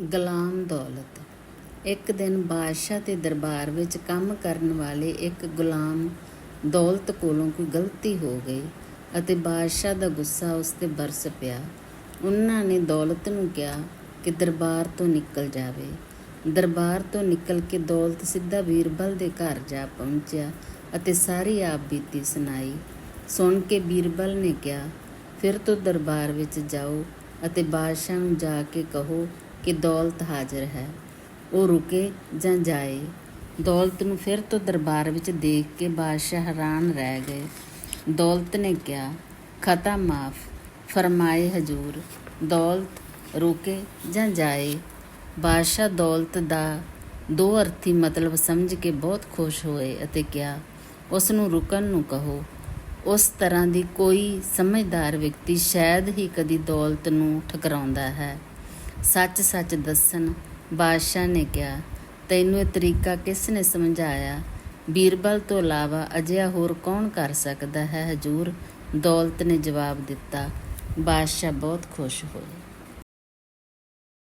ਗੁਲਾਮ ਦੌਲਤ। ਇੱਕ ਦਿਨ ਬਾਦਸ਼ਾਹ ਦੇ ਦਰਬਾਰ ਵਿੱਚ ਕੰਮ ਕਰਨ ਵਾਲੇ ਇੱਕ ਗੁਲਾਮ ਦੌਲਤ ਕੋਲੋਂ ਕੋਈ ਗਲਤੀ ਹੋ ਗਈ ਅਤੇ ਬਾਦਸ਼ਾਹ ਦਾ ਗੁੱਸਾ ਉਸ ਤੇ ਬਰਸ ਪਿਆ। ਉਹਨਾਂ ਨੇ ਦੌਲਤ ਨੂੰ ਕਿਹਾ ਕਿ ਦਰਬਾਰ ਤੋਂ ਨਿਕਲ ਜਾਵੇ। ਦਰਬਾਰ ਤੋਂ ਨਿਕਲ ਕੇ ਦੌਲਤ ਸਿੱਧਾ ਬੀਰਬਲ ਦੇ ਘਰ ਜਾ ਪਹੁੰਚਿਆ ਅਤੇ ਸਾਰੀ ਆਪ ਬੀਤੀ ਸੁਣਾਈ। ਸੁਣ ਕੇ ਬੀਰਬਲ ਨੇ ਕਿਹਾ, ਫਿਰ ਤੋਂ ਦਰਬਾਰ ਵਿੱਚ ਜਾਓ ਅਤੇ ਬਾਦਸ਼ਾਹ ਨੂੰ ਜਾ ਕੇ ਕਹੋ ਕਿ ਦੌਲਤ ਹਾਜ਼ਰ ਹੈ। ਉਹ ਰੁਕੇ ਜਾਂ ਜਾਏ। ਦੌਲਤ ਨੂੰ ਫਿਰ ਤੋਂ ਦਰਬਾਰ ਵਿੱਚ ਦੇਖ ਕੇ ਬਾਦਸ਼ਾਹ ਹੈਰਾਨ ਰਹਿ ਗਏ। ਦੌਲਤ ਨੇ ਕਿਹਾ, ਖਤਾ ਮਾਫ, ਫਰਮਾਏ ਹਜੂਰ, ਦੌਲਤ ਰੁਕੇ ਜਾਂ ਜਾਏ? ਬਾਦਸ਼ਾਹ ਦੌਲਤ ਦਾ ਦੋ ਅਰਥੀ ਮਤਲਬ ਸਮਝ ਕੇ ਬਹੁਤ ਖੁਸ਼ ਹੋਏ ਅਤੇ ਕਿਹਾ ਉਸ ਨੂੰ ਰੁਕਣ ਨੂੰ ਕਹੋ। ਉਸ ਤਰ੍ਹਾਂ ਦੀ ਕੋਈ ਸਮਝਦਾਰ ਵਿਅਕਤੀ ਸ਼ਾਇਦ ਹੀ ਕਦੀ ਦੌਲਤ ਨੂੰ ਠਕਰਾਉਂਦਾ ਹੈ। ਸੱਚ ਸੱਚ ਦੱਸਣ, ਬਾਦਸ਼ਾਹ ਨੇ ਕਿਹਾ, ਤੈਨੂੰ ਇਹ ਤਰੀਕਾ ਕਿਸ ਨੇ ਸਮਝਾਇਆ? ਬੀਰਬਲ ਤੋਂ ਇਲਾਵਾ ਅਜਿਹਾ ਹੋਰ ਕੌਣ ਕਰ ਸਕਦਾ ਹੈ? ਹਜੂਰ ਦੌਲਤ ਨੇ ਜਵਾਬ ਦਿੱਤਾ, ਬਾਦਸ਼ਾਹ ਬਹੁਤ ਖੁਸ਼ ਹੋਏ।